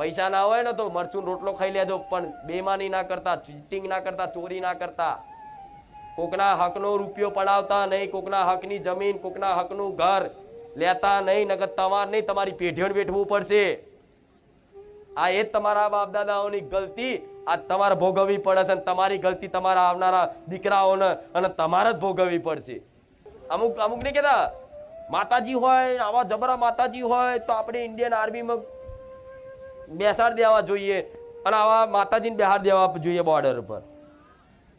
પૈસા ના હોય ને તો મરચું રોટલો ખાઈ લેજો, પણ બેમાની ના કરતા ચીટિંગ ના કરતા, ચોરી ના કરતા. કોકના હકનો રૂપિયો પડાવતા નહીં, કોકના હકની જમીન, કોકના હકનું ઘર લેતા નહીં, નગર તમારે નહીં, તમારી પેઢીઓને બેઠવું પડશે. આ એ તમારા બાપ દાદાઓની ગલતી, આ તમારે ભોગવવી પડે છે અને તમારી ગલતી તમારા આવનારા દીકરાઓને અને તમારે જ ભોગવવી પડશે. અમુક અમુક ને કહેતા, માતાજી હોય, આવા જબરા માતાજી હોય, તો આપણે ઇન્ડિયન આર્મીમાં બેસાડ દેવા જોઈએ અને આવા માતાજીને બહાર દેવા જોઈએ બોર્ડર ઉપર.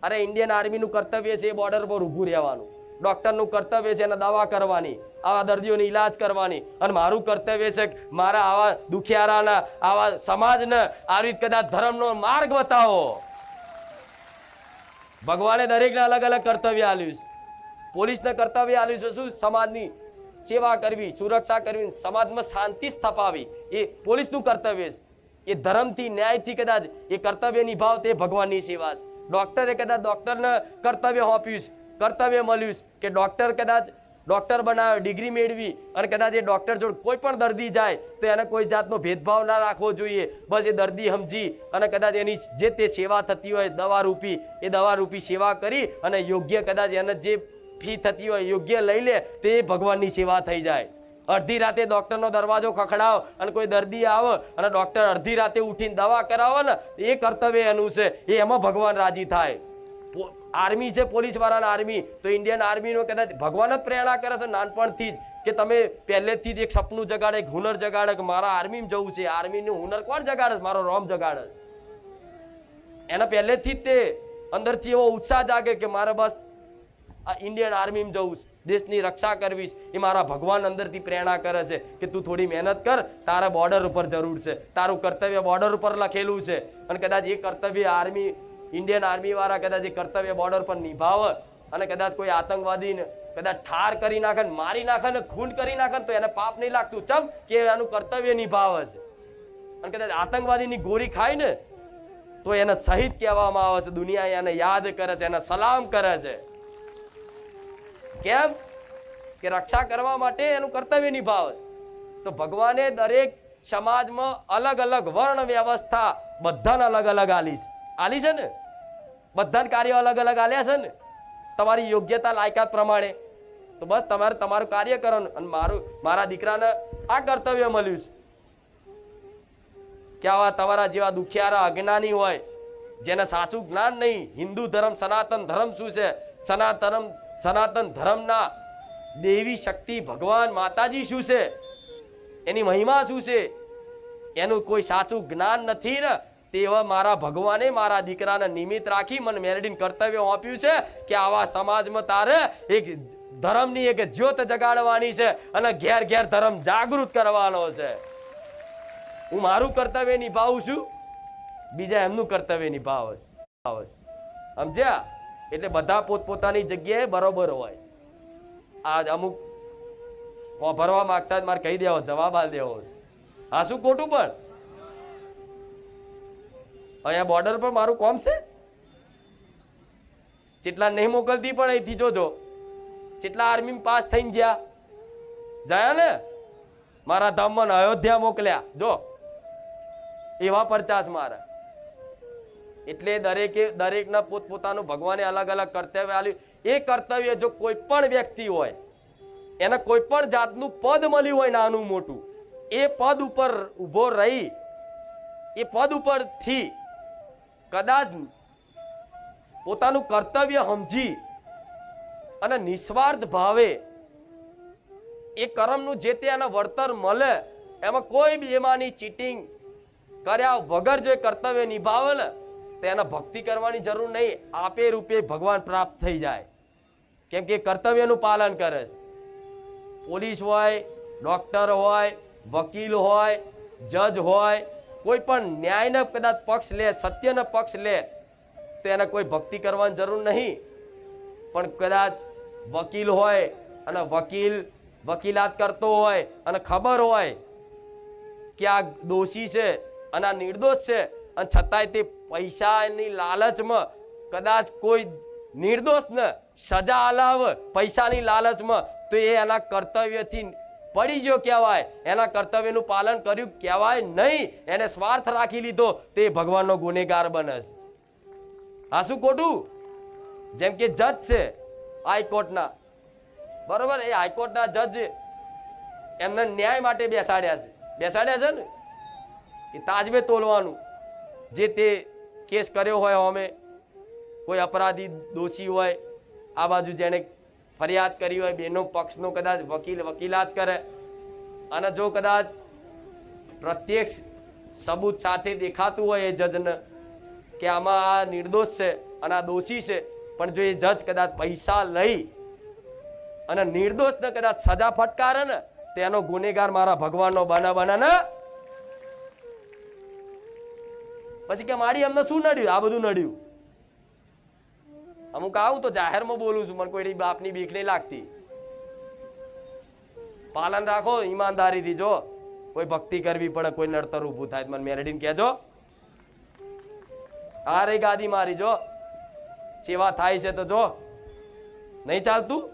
અરે ઇન્ડિયન આર્મીનું કર્તવ્ય છે એ બોર્ડર પર ઊભું રહેવાનું. ડૉક્ટરનું કર્તવ્ય છે એને દવા કરવાની, આવા દર્દીઓની ઈલાજ કરવાની અને મારું કર્તવ્ય છે મારા આવા દુખિયારાના, આવા સમાજને આવી રીતે કદાચ ધર્મનો માર્ગ બતાવો. ભગવાને દરેકને અલગ અલગ કર્તવ્ય આપ્યું છે. પોલીસને કર્તવ્ય આપ્યું છે શું? સમાજની સેવા કરવી, સુરક્ષા કરવી, સમાજમાં શાંતિ સ્થપાવી. એ પોલીસનું કર્તવ્ય છે. એ ધર્મથી ન્યાયથી કદાચ એ કર્તવ્ય નિભાવ તે ભગવાનની સેવા છે. ડૉક્ટરે કદાચ ડૉક્ટરને કર્તવ્ય સોંપ્યું છે, કર્તવ્ય મળ્યું છે કે ડૉક્ટર કદાચ ડોક્ટર બનાવે, ડિગ્રી મેળવી અને કદાચ એ ડૉક્ટર જોડે કોઈ પણ દર્દી જાય તો એને કોઈ જાતનો ભેદભાવ ના રાખવો જોઈએ. બસ એ દર્દી સમજી અને કદાચ એની જે તે સેવા થતી હોય દવા રૂપી એ દવા રૂપી સેવા કરી અને યોગ્ય કદાચ એને જે ફી થતી હોય, યોગ્ય લઈ લે તે ભગવાનની સેવા થઈ જાય. અડધી રાતે ડૉક્ટરનો દરવાજો ખખડાવ અને કોઈ દર્દી આવે અને ડૉક્ટર અડધી રાતે ઉઠીને દવા કરાવે ને, એ કર્તવ્ય એનું છે. એ એમાં ભગવાન રાજી થાય. આર્મી છે, પોલીસવાળાને આર્મી તો ઇન્ડિયન આર્મીનો કદાચ ભગવાન જ પ્રેરણા કરે છે નાનપણથી જ કે તમે પહેલેથી જ એક સપનું જગાડે, એક હુનર જગાડે કે મારા આર્મીમાં જવું છે. આર્મીનું હુનર કોણ જગાડે મારો રોમ જગાડે એના પહેલેથી જ તે અંદરથી એવો ઉત્સાહ જાગે કે મારે બસ આ ઇન્ડિયન આર્મીમાં જવું છે. દેશની રક્ષા કરવી છે. એ મારા ભગવાન અંદરથી પ્રેરણા કરે છે કે તું થોડી મહેનત કર, તારા બોર્ડર ઉપર જરૂર છે. તારું કર્તવ્ય બોર્ડર ઉપર લખેલું છે. અને કદાચ એ કર્તવ્ય આર્મી ઇન્ડિયન આર્મી વાળા કદાચ એ કર્તવ્ય બોર્ડર પર નિભાવે અને કદાચ કોઈ આતંકવાદીને કદાચ ઠાર કરી નાખે મારી નાખે ને ખૂન કરી નાખે તો એને પાપ નહીં લાગતું. ચમ કે એનું કર્તવ્ય નિભાવે છે. અને કદાચ આતંકવાદીની ગોળી ખાય ને તો એને શહીદ કહેવામાં આવે છે. દુનિયા એને યાદ કરે છે, એને સલામ કરે છે. કેમ? કે રક્ષા કરવા માટે એનું કર્તવ્ય નિભાવે તો ભગવાને દરેક સમાજમાં અલગ અલગ વર્ણ વ્યવસ્થા બધાને અલગ અલગ આલી છે. આલી છે ને? બધાને કાર્યો અલગ અલગ આલ્યા છે ને? તમારી યોગ્યતા લાયકાત પ્રમાણે. તો બસ તમારે તમારું કાર્ય કરવાનું અને મારું, મારા દીકરાને આ કર્તવ્ય મળ્યું છે. કે આવા તમારા જેવા દુખિયારા, અજ્ઞાની હોય, જેને સાચું જ્ઞાન નહીં, હિન્દુ ધર્મ, સનાતન ધર્મ શું છે? સનાતન સનાતન ધર્મના દેવી શક્તિ ભગવાન માતાજી શું છે? એની મહિમા શું છે? એનું કોઈ સાચું જ્ઞાન નથી ને? તેવા મારા ભગવાને મારા દીકરાને નિમિત્ત રાખી મને મેલડીને કર્તવ્ય આપ્યું છે કે આવા સમાજમાં તારે એક ધર્મની એક જ્યોત જગાડવાની છે અને ઘેર ઘેર ધર્મ જાગૃત કરવાનો છે. હું મારું કર્તવ્ય નિભાવું છું, બીજા એમનું કર્તવ્ય નિભાવે છે. સમજ્યા? એટલે બધા પોતપોતાની જગ્યાએ બરોબર હોય. આ અમુક ભરવા માંગતા જ મારે કહી દેવો, જવાબ આ દેવો. હા, શું ખોટું પણ? અહીંયા બોર્ડર પર મારું કોમ છે? જેટલા નહીં મોકલતી પણ અહીંથી જોજો. જેટલા આર્મી પાસ થઈને જ્યાં. જયા ને? મારા ધામમાં અયોધ્યા મોકલ્યા. જો. એવા પરચાસ મારા. એટલે દરેકે દરેકના પોતપોતાનું ભગવાને અલગ અલગ કર્તવ્ય આપ્યું. એ કર્તવ્ય જો કોઈ પણ વ્યક્તિ હોય, એને કોઈ પણ જાતનું પદ મળ્યું હોય નાનું મોટું, એ પદ ઉપર ઊભો રહી, એ પદ ઉપરથી કદાચ પોતાનું કર્તવ્ય સમજી અને નિસ્વાર્થ ભાવે એ કર્મનું જે તે એના વળતર મળે, એમાં કોઈ બી એમાંની ચીટિંગ કર્યા વગર જો એ કર્તવ્ય નિભાવે ને તો એને ભક્તિ કરવાની જરૂર નહીં, આપે રૂપે ભગવાન પ્રાપ્ત થઈ જાય. કેમ કે કર્તવ્યનું પાલન કરે છે. પોલીસ હોય, ડૉક્ટર હોય, વકીલ હોય, જજ હોય, કોઈ પણ ન્યાયના કદાચ પક્ષ લે, સત્યનો પક્ષ લે, તો એને કોઈ ભક્તિ કરવાની જરૂર નહીં. પણ કદાચ વકીલ હોય અને વકીલ વકીલાત કરતો હોય અને ખબર હોય કે આ દોષી છે અને આ નિર્દોષ છે અને છતાંય તે પૈસાની લાલચમાં કદાચ કોઈ નિર્દોષને સજા અલાવ પૈસાની લાલચમાં, તો એ એના કર્તવ્યથી પડી ગયો કહેવાય. એના કર્તવ્યનું પાલન કર્યું કહેવાય નહીં. એને સ્વાર્થ રાખી લીધો, તે ભગવાનનો ગુનેગાર બને છે. હા, શું ખોટું? જેમ કે જજ છે હાઈકોર્ટના. બરોબર, એ હાઈકોર્ટના જજ એમને ન્યાય માટે બેસાડ્યા છે. બેસાડ્યા છે ને? એ તાજબે તોલવાનું. જે તે કેસ કર્યો હોય અમે, કોઈ અપરાધી દોષી હોય, આ બાજુ જેણે ફરિયાદ કરી હોય, બેનો પક્ષનો કદાચ વકીલ વકીલાત કરે, અને જો કદાચ પ્રત્યક્ષ સબૂત સાથે દેખાતું હોય એ જજને, કે આમાં આ નિર્દોષ છે અને આ દોષી છે, પણ જો એ જજ કદાચ પૈસા લઈ અને નિર્દોષને કદાચ સજા ફટકારે ને તેનો ગુનેગાર મારા ભગવાનનો બના બના પછી કે મારી અમને શું નડ્યું? આ બધું નડ્યું. અમુક આવું તો જાહેરમાં બોલું છું, મને કોઈ બાપની બીક નહીં લાગતી. પાલન રાખો, ઈમાનદારીથી, જો. કોઈ ભક્તિ કરવી પડે, કોઈ નડતર ઊભું થાય મને મેરેડીને કહેજો. આ રે ગાદી મારી, જો. સેવા થાય છે તો જો. નહીં ચાલતું?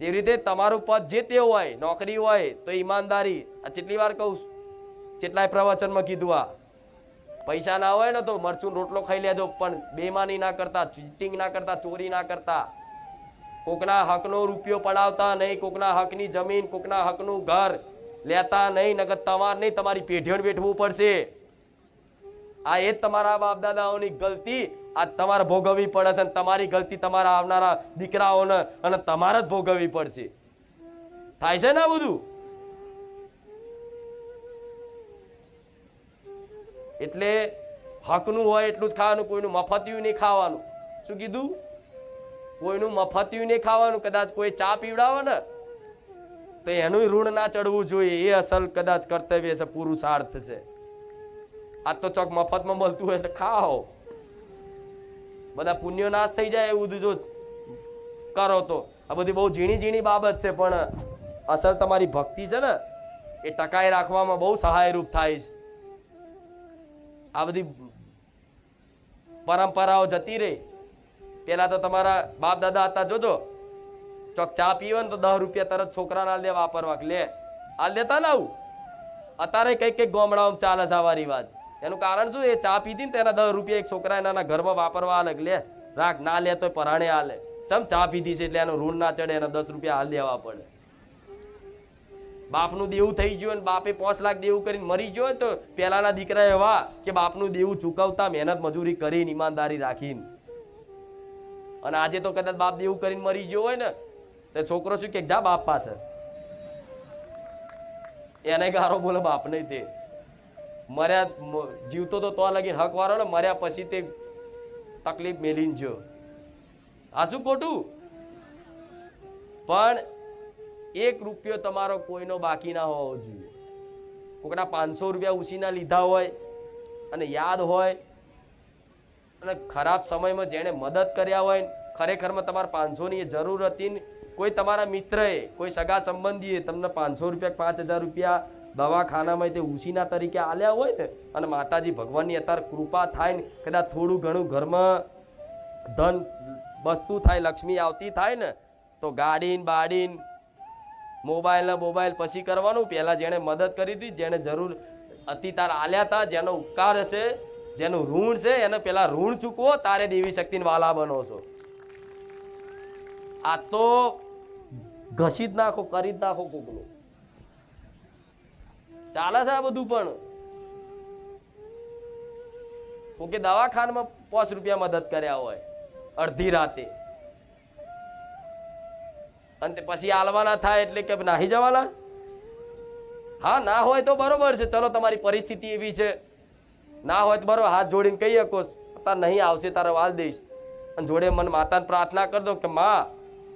એવી રીતે તમારું પદ જે તે હોય, નોકરી હોય, તો ઈમાનદારી, આ કેટલી વાર કહું છું. કેટલાય પ્રવચનમાં કીધું આ. પૈસા ના હોય ને તો મરચું રોટલો ખાઈ લેજો, પણ બેમાની ના કરતા ચીટિંગ ના કરતા, ચોરી ના કરતા. કોકના હકનો રૂપિયો પડાવતા નહીં, કોકના હકની જમીન, કોકના હકનું ઘર લેતા નહીં નગર તમારે નહીં, તમારી પેઢીઓને બેઠવું પડશે. આ એ જ તમારા બાપ દાદાઓની ગલતી, આ તમારે ભોગવવી પડે છે અને તમારી ગલતી તમારા આવનારા દીકરાઓને અને તમારે જ ભોગવવી પડશે. થાય છે ને બધું? એટલે હકનું હોય એટલું જ ખાવાનું, કોઈનું મફતિયું નહીં ખાવાનું. શું કીધું? કોઈનું મફતિયું નહીં ખાવાનું, કદાચ કોઈ ચા પીવડાવે ને, તો એનું ઋણ ના ચડવું જોઈએ. એ અસલ કદાચ કર્તવ્ય છે, પુરુષાર્થ છે. આ તો ચોક મફતમાં મળતું હોય તો ખાઓ. બધા પુણ્યો નાશ થઈ જાય એવું જો કરો તો. આ બધી બહુ ઝીણી ઝીણી બાબત છે, પણ અસલ તમારી ભક્તિ છે ને, એ ટકાઈ રાખવામાં બહુ સહાયરૂપ થાય છે. આ બધી પરંપરાઓ જતી રહી. પહેલાં તો તમારા બાપ દાદા હતા, જોજો. ચોક ચા પીવે ને તો દસ રૂપિયા તરત છોકરાના લે વાપરવા લે આ દેતા ને આવું. અત્યારે કંઈક કંઈક ગામડાઓમાં ચાલે છે આવા રિવાજ. એનું કારણ શું? એ ચા પીધી ને તેના દસ રૂપિયા એક છોકરા એના ઘરમાં વાપરવા આલે લે, રાખ, ના લે તો પરાણે આલે. ચમ ચા પીધી છે એટલે એનો ઋણ ના ચડે, એના દસ રૂપિયા હાલ દેવા પડે. બાપનું દેવું થઈ ગયું અને બાપે પાંચ લાખ દેવું કરીને મરી ગયો તો પહેલાના દીકરા એવા કે બાપનું દેવું ચૂકવતા મહેનત મજૂરી કરીને ઈમાનદારી રાખીને. અને આજે તો કદાચ બાપ દેવું કરીને મરી ગયો હોય ને, તો છોકરો શું કે જા બાપ પાસે. એને ગારો બોલે, બાપ નહીં તે. મર્યા જીવતો તો તો લગીને હક વાળો ને, મર્યા પછી તે તકલીફ મેલીને જો આ શું ખોટું? પણ એક રૂપિયો તમારો કોઈનો બાકી ના હોવો જોઈએ. કોકના પાંચસો રૂપિયા ઉછીના લીધા હોય અને યાદ હોય અને ખરાબ સમયમાં જેણે મદદ કર્યા હોય ખરેખરમાં તમારે પાંચસોની એ જરૂર હતી ને કોઈ તમારા મિત્રએ, કોઈ સગા સંબંધીએ તમને પાંચસો રૂપિયા પાંચ હજાર રૂપિયા દવાખાનામાં તે ઉછીના તરીકે આલ્યા હોય ને અને માતાજી ભગવાનની અત્યારે કૃપા થાય ને કદાચ થોડું ઘણું ઘરમાં ધન, વસ્તુ થાય, લક્ષ્મી આવતી થાય ને, તો ગાડીન બાડીન મોબાઈલ ને મોબાઈલ પછી કરવાનું. પહેલાં જેણે મદદ કરી હતી, જેણે જરૂર અતિતાર આલ્યા હતા, જેનો ઉપકાર હશે, જેનું ઋણ છે, એને પેલા ઋણ ચૂકવો, તારે દેવી શક્તિને વાલા બનો છો. આ તો ઘસી જ નાખો કરી જ નાખો કોકનું ચાલે છે આ બધું પણ. કોકે દવાખાનામાં પાંચ રૂપિયા મદદ કર્યા હોય, અડધી રાતે. અને પછી આલવાના થાય એટલે કે નાહી જવાના? હા, ના હોય તો બરોબર છે. ચલો, તમારી પરિસ્થિતિ એવી છે. ના હોય તો બરોબર, હાથ જોડીને કહી શકો. અત્યારે નહીં આવશે, તારે વાલ દઈશ. અને જોડે મને માતાને પ્રાર્થના કરી દો કે, માં,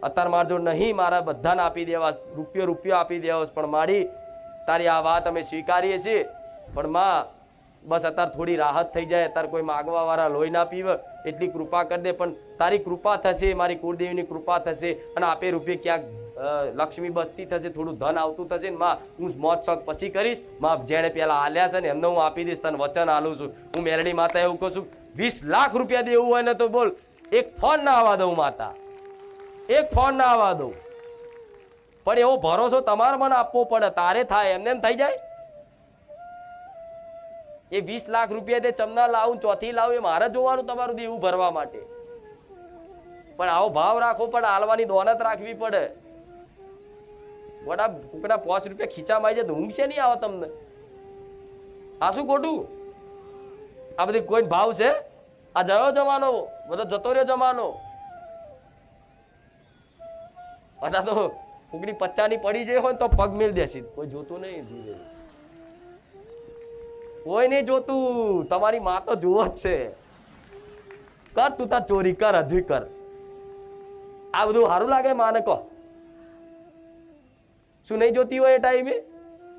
અત્યારે મારે જો નહીં, મારા બધાને આપી દેવા. રૂપિયો રૂપિયો આપી દેવા પણ મારી, તારી આ વાત અમે સ્વીકારીએ છીએ. પણ માં બસ અત્યારે થોડી રાહત થઈ જાય, અત્યારે કોઈ માગવા વાળા લોહી ના પીવે, એટલી કૃપા કરી દે, પણ તારી કૃપા થશે, મારી કુળદેવીની કૃપા થશે અને આપે રૂપે ક્યાંક લક્ષ્મી બસતી થશે, થોડું ધન આવતું થશે ને માં, હું મોજ શોખ પછી કરીશ, માં જેણે પેલા આલ્યા છે ને એમને હું આપી દઈશ, તને વચન આલું છું. હું મેરડી માતા એવું કહું છું, વીસ લાખ રૂપિયા દેવું હોય ને તો બોલ, એક ફોન ના આવવા દઉં માતા. એક ફોન ના આવવા દઉં. પણ એવો ભરોસો તમારે મને આપવો પડે, તારે થાય, એમને એમ થઈ જાય? એ વીસ લાખ રૂપિયા તે ચમના લાવું, ચોથી લાવું, એ મારે જોવાનું તમારું દેવું ભરવા માટે. પણ આવો ભાવ રાખવો પડે હાલવાની દોનત રાખવી પડે. વડા કુકડા પાંચ રૂપિયા ખીચા મારી જાય તો ઊંઘ છે નહીં આવે તમને. આ શું ખોટું? આ બધી કોઈ ભાવ છે? આ જયો જમાનો, બધો જતો રહ્યો જમાનો. બધા તો કુકડી પચ્ચાની પડી જાય હોય તો પગ મેળ દેસી કોઈ જોતું નહીં. ધીરે કોઈ નહીં જોતું? તમારી માં તો જુઓ જ છે. કર તું તાર ચોરી, કર, હજી કર. આ બધું સારું લાગે માને કહો. શું નહીં જોતી હોય એ ટાઈમે?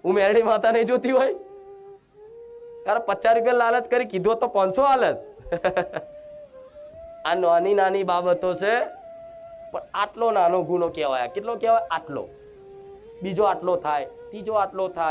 હું મેરડી માતા નહીં જોતી હોય? યાર પચાસ રૂપિયા લાલચ કરી કીધો તો પાંચસો હાલત આ નાની નાની બાબતો છે, પણ આટલો નાનો ગુનો કહેવાય. કેટલો કહેવાય? આટલો. બીજો આટલો થાય, ત્રીજો આટલો થાય.